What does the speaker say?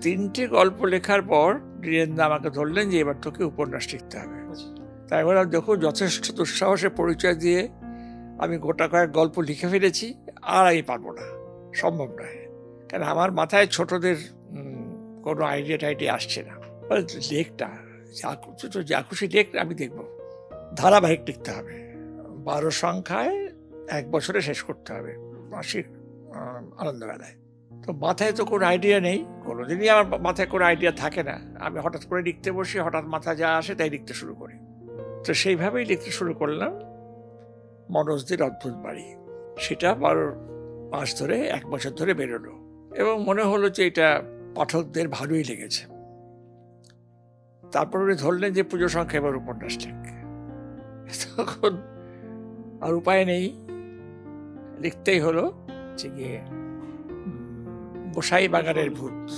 তিনটে গল্প লেখার পর বীরেন্দ্র আমাকে ধরলেন যে এবার তোকে উপন্যাস লিখতে হবে। তাই বললাম দেখো যথেষ্ট দুঃসাহসে পরিচয় দিয়ে আমি গোটা কয়েক গল্প লিখে ফেলেছি আর আমি পারব না। সম্ভব নয়। কারণ আমার মাথায় ছোটদের কোনো আইডিয়া টাইডিয়া আসছে না। লেখটা যা খুশি তো যা খুশি লেখ আমি দেখব। ধারাবাহিক লিখতে হবে। বারো সংখ্যায় এক বছরে শেষ করতে হবে। মাসিক আনন্দবেলায় তো মাথায় তো কোনো আইডিয়া নেই। কোনোদিনই আমার মাথায় কোনো আইডিয়া থাকে না। আমি হঠাৎ করে লিখতে বসি, হঠাৎ মাথা যা আসে তাই লিখতে শুরু করি। তো সেইভাবেই লিখতে শুরু করলাম। মনোজদের অদ্ভুত বাড়ি। সেটা বারো মাস ধরে, এক বছর ধরে বেরোলো। এবং মনে হলো যে এটা পাঠকদের ভালোই লেগেছে। তারপর উনি ধরলেন যে পুজো সংখ্যা এবার উপন্যাস তখন আর উপায় নেই। লিখতেই হলো যে গিয়ে গোসাই বাগানের ভূত।